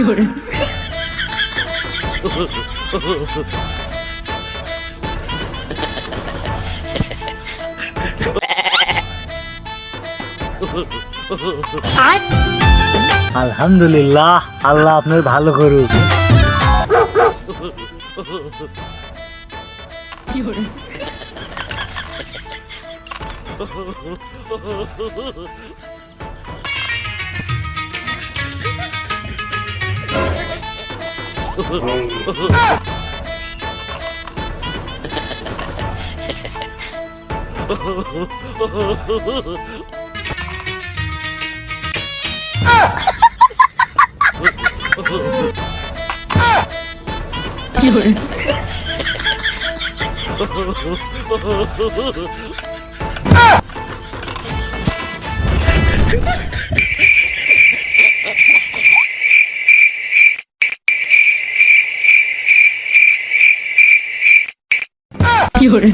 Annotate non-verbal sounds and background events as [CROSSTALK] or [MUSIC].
有人。আলহামদুলিল্লাহ আল্লাহ আপনার ভালো করুক [LAUGHS] 有人。有人